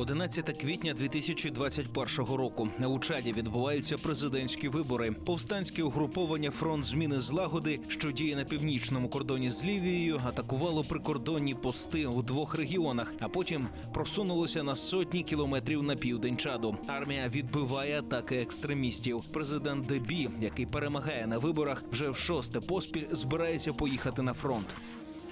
11 квітня 2021 року на Учаді відбуваються президентські вибори. Повстанське угруповання фронт зміни злагоди, що діє на північному кордоні з Лівією, атакувало прикордонні пости у двох регіонах, а потім просунулося на сотні кілометрів на південь Чаду. Армія відбиває атаки екстремістів. Президент Дебі, який перемагає на виборах, вже в шосте поспіль збирається поїхати на фронт.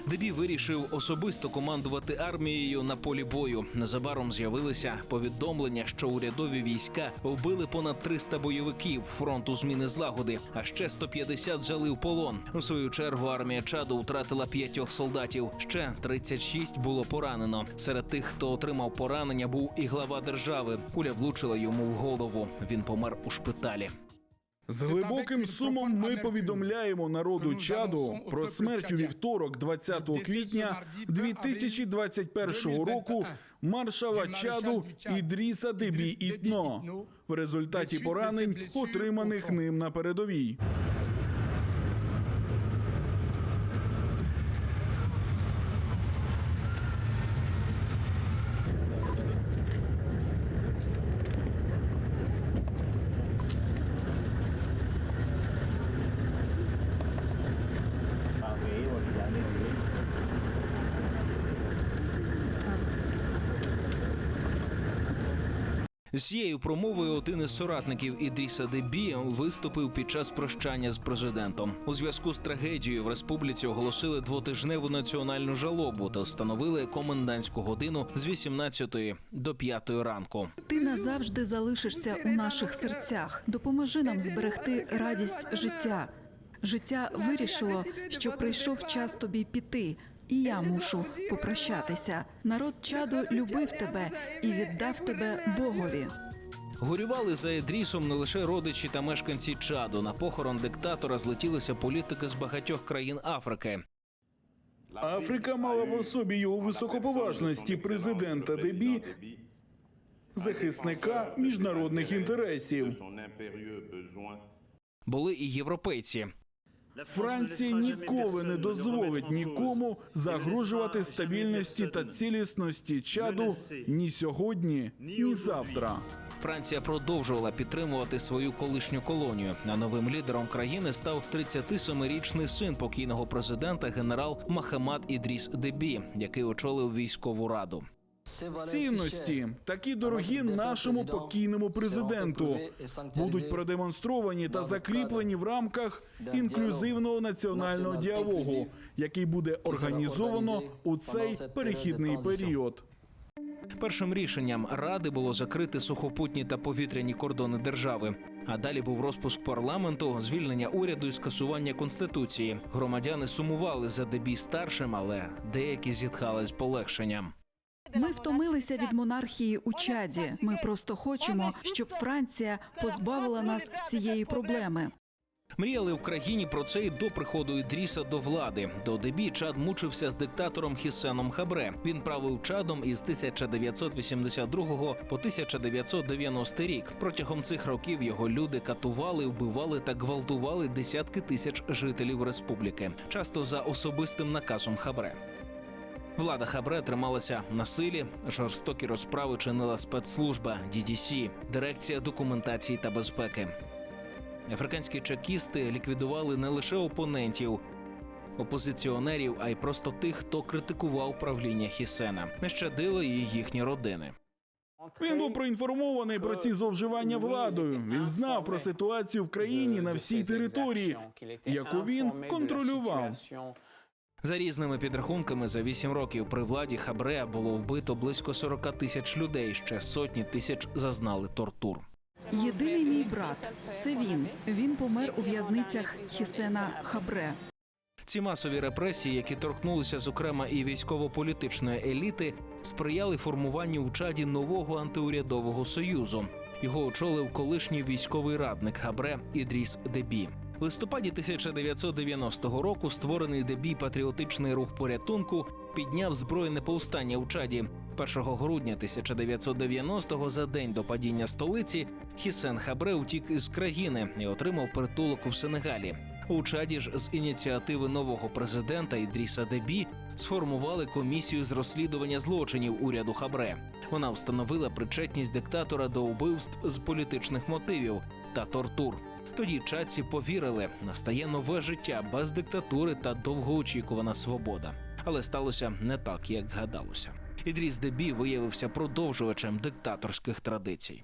Дебі вирішив особисто командувати армією на полі бою. Незабаром з'явилися повідомлення, що урядові війська вбили понад 300 бойовиків фронту зміни злагоди, а ще 150 взяли в полон. У свою чергу армія Чаду втратила п'ятьох солдатів. Ще 36 було поранено. Серед тих, хто отримав поранення, був і глава держави. Куля влучила йому в голову. Він помер у шпиталі. З глибоким сумом ми повідомляємо народу Чаду про смерть у вівторок, 20 квітня 2021 року маршала Чаду Ідріса Дебі Ітно в результаті поранень, отриманих ним на передовій. Цією промовою один із соратників Ідріса Дебі виступив під час прощання з президентом. У зв'язку з трагедією в республіці оголосили двотижневу національну жалобу та встановили комендантську годину з 18 до 5 ранку. Ти назавжди залишишся у наших серцях. Допоможи нам зберегти радість життя. Життя вирішило, що прийшов час тобі піти, і я мушу попрощатися. Народ чаду любив тебе і віддав тебе Богові. Горювали за Ідрісом не лише родичі та мешканці Чаду. На похорон диктатора злетілися політики з багатьох країн Африки. Африка мала в особі його високоповажності президента Дебі, захисника міжнародних інтересів. Були і європейці. Франція ніколи не дозволить нікому загрожувати стабільності та цілісності чаду ні сьогодні, ні завтра. Франція продовжувала підтримувати свою колишню колонію. А новим лідером країни став 37-річний син покійного президента генерал Махамад Ідріс Дебі, який очолив військову раду. Цінності такі дорогі нашому покійному президенту будуть продемонстровані та закріплені в рамках інклюзивного національного діалогу, який буде організовано у цей перехідний період. Першим рішенням ради було закрити сухопутні та повітряні кордони держави. А далі був розпуск парламенту, звільнення уряду і скасування конституції. Громадяни сумували за Дебі старшим, але деякі зітхали з полегшенням. Ми втомилися від монархії у чаді. Ми просто хочемо, щоб Франція позбавила нас цієї проблеми. Мріяли в країні про це і до приходу Ідріса до влади. До Дебі Чад мучився з диктатором Хісеном Хабре. Він правив Чадом із 1982 по 1990 рік. Протягом цих років його люди катували, вбивали та гвалтували десятки тисяч жителів республіки, часто за особистим наказом Хабре. Влада Хабре трималася на силі. Жорстокі розправи чинила спецслужба DDC, дирекція документації та безпеки. Африканські чекісти ліквідували не лише опонентів, опозиціонерів, а й просто тих, хто критикував правління Хісена. Не щадили і їхні родини. Він був проінформований про ці зловживання владою. Він знав про ситуацію в країні на всій території, яку він контролював. За різними підрахунками, за вісім років при владі Хабре було вбито близько 40 тисяч людей. Ще сотні тисяч зазнали тортур. Єдиний мій брат це він. Він помер у в'язницях Хісена Хабре. Ці масові репресії, які торкнулися зокрема і військово-політичної еліти, сприяли формуванню в чаді нового антиурядового союзу. Його очолив колишній військовий радник Хабре Ідріс Дебі. В листопаді 1990 року створений Дебі патріотичний рух порятунку підняв збройне повстання у Чаді. 1 грудня 1990-го, за день до падіння столиці, Хісен Хабре утік із країни і отримав притулок у Сенегалі. У Чаді ж з ініціативи нового президента Ідріса Дебі сформували комісію з розслідування злочинів уряду Хабре. Вона встановила причетність диктатора до вбивств з політичних мотивів та тортур. Тоді чадці повірили, настає нове життя без диктатури та довгоочікувана свобода. Але сталося не так, як гадалося. Ідріс Дебі виявився продовжувачем диктаторських традицій.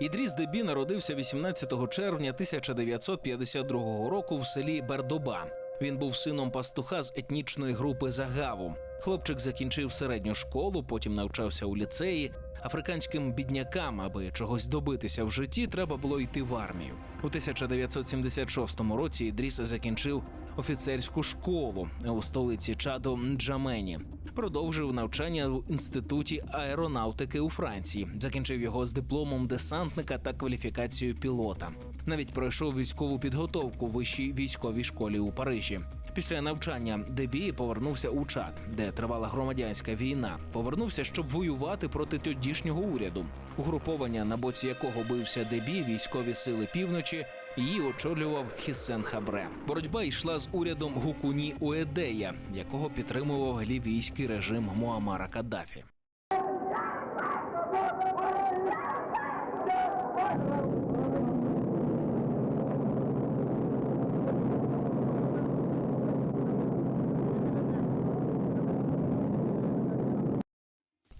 Ідріс Дебі народився 18 червня 1952 року в селі Бердоба. Він був сином пастуха з етнічної групи Загаву. Хлопчик закінчив середню школу, потім навчався у ліцеї. Африканським біднякам, аби чогось добитися в житті, треба було йти в армію. У 1976 році Ідріс закінчив офіцерську школу у столиці Чаду Нджамені. Продовжив навчання в інституті аеронавтики у Франції. Закінчив його з дипломом десантника та кваліфікацією пілота. Навіть пройшов військову підготовку в вищій військовій школі у Парижі. Після навчання Дебі повернувся у Чад, де тривала громадянська війна. Повернувся, щоб воювати проти тодішнього уряду, угруповання, на боці якого бився Дебі, військові сили півночі. Її очолював Хіссен Хабре. Боротьба йшла з урядом Гукуні Уедея, якого підтримував лівійський режим Муамара Каддафі.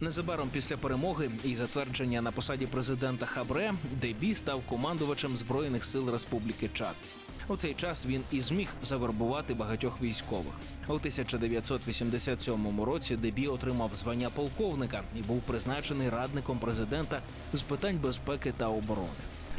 Незабаром після перемоги і затвердження на посаді президента Хабре Дебі став командувачем збройних сил Республіки Чад. У цей час він і зміг завербувати багатьох військових. У 1987 році Дебі отримав звання полковника і був призначений радником президента з питань безпеки та оборони.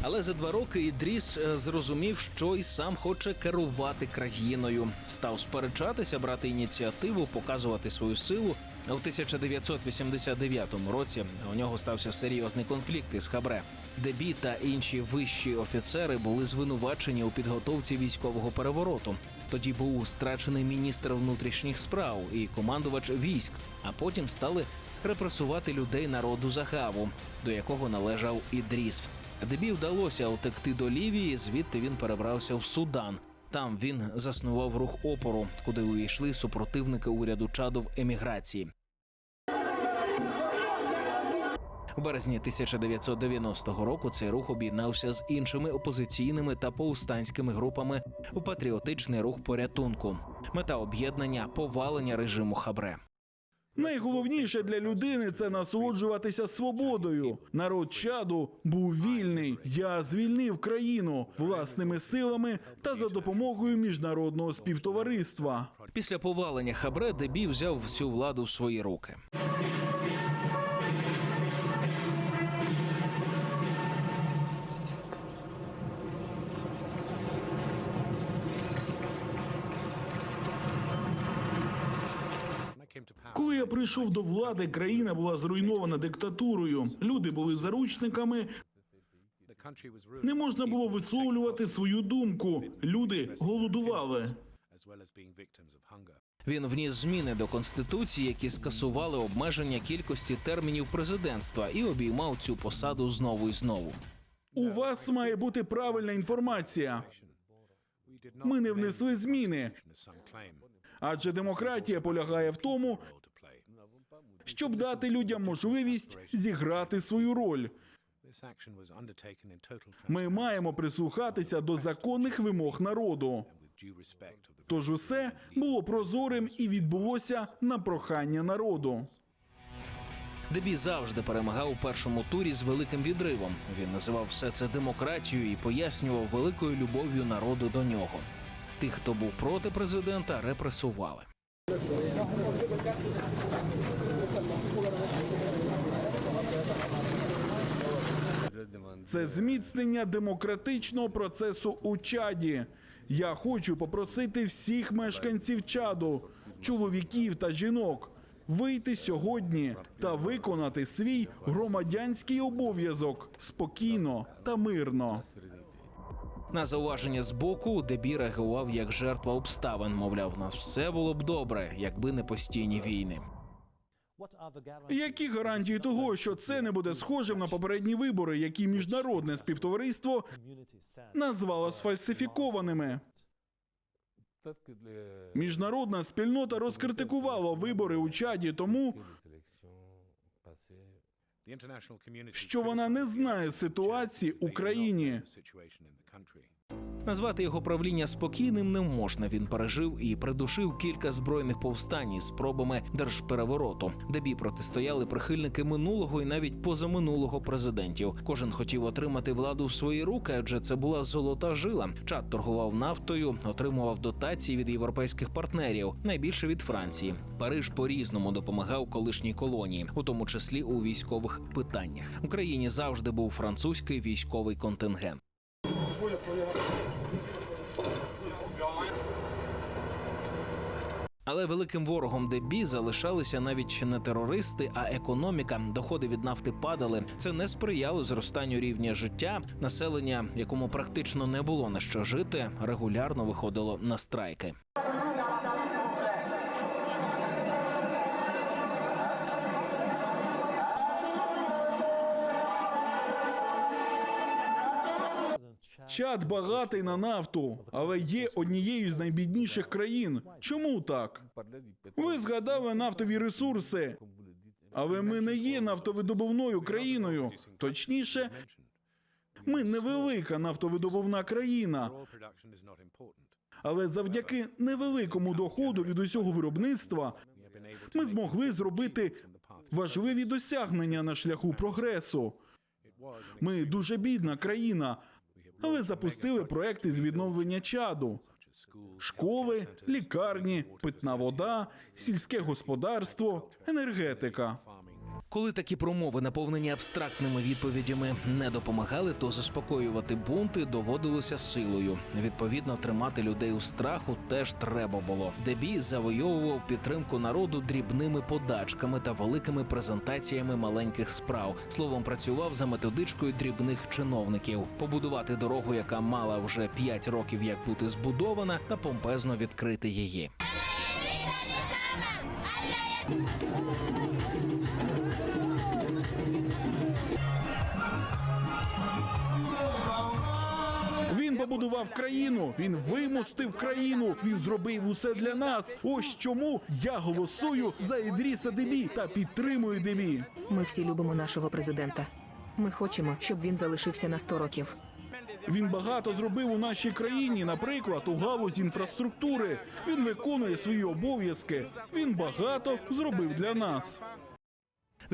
Але за два роки Ідріс е, зрозумів, що і сам хоче керувати країною. Став сперечатися, брати ініціативу, показувати свою силу. У 1989 році у нього стався серйозний конфлікт із Хабре. Дебі та інші вищі офіцери були звинувачені у підготовці військового перевороту. Тоді був страчений міністр внутрішніх справ і командувач військ, а потім стали репресувати людей народу Захаву, до якого належав Ідріс. Дебі вдалося утекти до Лівії, звідти він перебрався в Судан. Там він заснував рух опору, куди увійшли супротивники уряду Чаду в еміграції. У березні 1990 року цей рух об'єднався з іншими опозиційними та повстанськими групами у патріотичний рух порятунку. Мета об'єднання повалення режиму Хабре. Найголовніше для людини це насолоджуватися свободою. Народ чаду був вільний. Я звільнив країну власними силами та за допомогою міжнародного співтовариства. Після повалення Хабре Дебі взяв всю владу в свої руки. Прийшов до влади, країна була зруйнована диктатурою. Люди були заручниками. Не можна було висловлювати свою думку. Люди голодували. Він вніс зміни до конституції, які скасували обмеження кількості термінів президентства, і обіймав цю посаду знову і знову. У вас має бути правильна інформація. Ми не внесли зміни, адже демократія полягає в тому, щоб дати людям можливість зіграти свою роль. Ми маємо прислухатися до законних вимог народу. Тож усе було прозорим і відбулося на прохання народу. Дебі завжди перемагав у першому турі з великим відривом. Він називав все це демократією і пояснював великою любов'ю народу до нього. Тих, хто був проти президента, репресували. Це зміцнення демократичного процесу у Чаді. Я хочу попросити всіх мешканців Чаду, чоловіків та жінок, вийти сьогодні та виконати свій громадянський обов'язок спокійно та мирно. На зауваження з боку Дебі реагував як жертва обставин. Мовляв, нас все було б добре, якби не постійні війни. Які гарантії того, що це не буде схожим на попередні вибори, які міжнародне співтовариство назвало сфальсифікованими? Міжнародна спільнота розкритикувала вибори у Чаді тому, що вона не знає ситуації в Україні. Назвати його правління спокійним не можна. Він пережив і придушив кілька збройних повстань із спробами держперевороту. Дебі протистояли прихильники минулого і навіть позаминулого президентів. Кожен хотів отримати владу в свої руки, адже це була золота жила. Чад торгував нафтою, отримував дотації від європейських партнерів, найбільше від Франції. Париж по різному допомагав колишній колонії, у тому числі у військових питаннях. В Україні завжди був французький військовий контингент. Але великим ворогом Дебі залишалися навіть не терористи, а економіка. Доходи від нафти падали. Це не сприяло зростанню рівня життя. Населення, якому практично не було на що жити, регулярно виходило на страйки. Чад багатий на нафту, але є однією з найбідніших країн. Чому так? Ви згадали нафтові ресурси, але ми не є нафтовидобувною країною. Точніше, ми невелика нафтовидобувна країна. Але завдяки невеликому доходу від усього виробництва ми змогли зробити важливі досягнення на шляху прогресу. Ми дуже бідна країна, але запустили проекти з відновлення чаду. Школи, лікарні, питна вода, сільське господарство, енергетика. Коли такі промови, наповнені абстрактними відповідями, не допомагали, то заспокоювати бунти доводилося силою. Відповідно, тримати людей у страху теж треба було. Дебі завойовував підтримку народу дрібними подачками та великими презентаціями маленьких справ. Словом, працював за методичкою дрібних чиновників. Побудувати дорогу, яка мала вже 5 років як бути збудована, та помпезно відкрити її. Він побудував країну, він вимостив країну, він зробив усе для нас. Ось чому я голосую за Ідріса Дебі та підтримую Дебі. Ми всі любимо нашого президента. Ми хочемо, щоб він залишився на 100 років. Він багато зробив у нашій країні, наприклад, у галузі інфраструктури. Він виконує свої обов'язки. Він багато зробив для нас.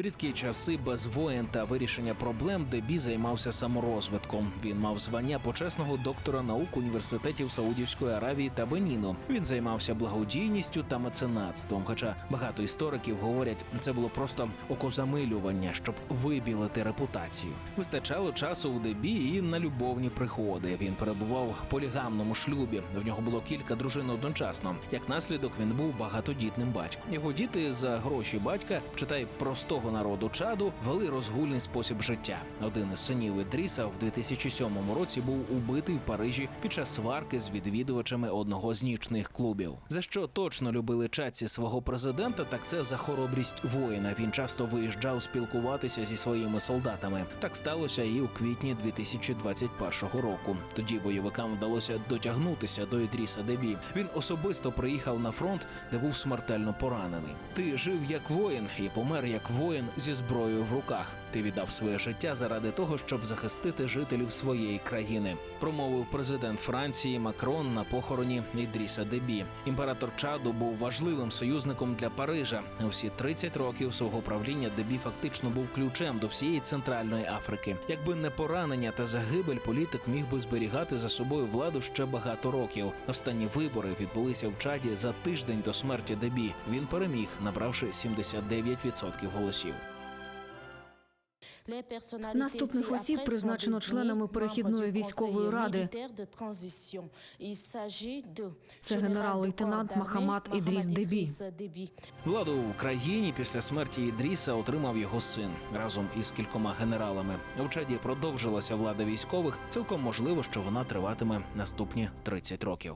Рідкі часи без воєн та вирішення проблем Дебі займався саморозвитком. Він мав звання почесного доктора наук університетів Саудівської Аравії та Беніну. Він займався благодійністю та меценатством. Хоча багато істориків говорять, це було просто окозамилювання, щоб вибілити репутацію. Вистачало часу у Дебі і на любовні приходи. Він перебував в полігамному шлюбі. В нього було кілька дружин одночасно. Як наслідок, він був багатодітним батьком. Його діти за гроші батька, читай простого народу чаду, вели розгульний спосіб життя. Один із синів Ідріса в 2007 році був убитий в Парижі під час сварки з відвідувачами одного з нічних клубів. За що точно любили чаці свого президента, так це за хоробрість воїна. Він часто виїжджав спілкуватися зі своїми солдатами. Так сталося і у квітні 2021 року. Тоді бойовикам вдалося дотягнутися до Ідріса Дебі. Він особисто приїхав на фронт, де був смертельно поранений. Ти жив як воїн і помер як воїн зі зброєю в руках. Ти віддав своє життя заради того, щоб захистити жителів своєї країни. Промовив президент Франції Макрон на похороні Ідріса Дебі. Імператор Чаду був важливим союзником для Парижа. Усі 30 років свого правління Дебі фактично був ключем до всієї центральної Африки. Якби не поранення та загибель, політик міг би зберігати за собою владу ще багато років. Останні вибори відбулися в Чаді за тиждень до смерті Дебі. Він переміг, набравши 79% голосів. Наступних осіб призначено членами перехідної військової ради. Це генерал-лейтенант Махамад Ідріс Дебі. Владу в Україні після смерті Ідріса отримав його син разом із кількома генералами. В Чаді продовжилася влада військових. Цілком можливо, що вона триватиме наступні 30 років.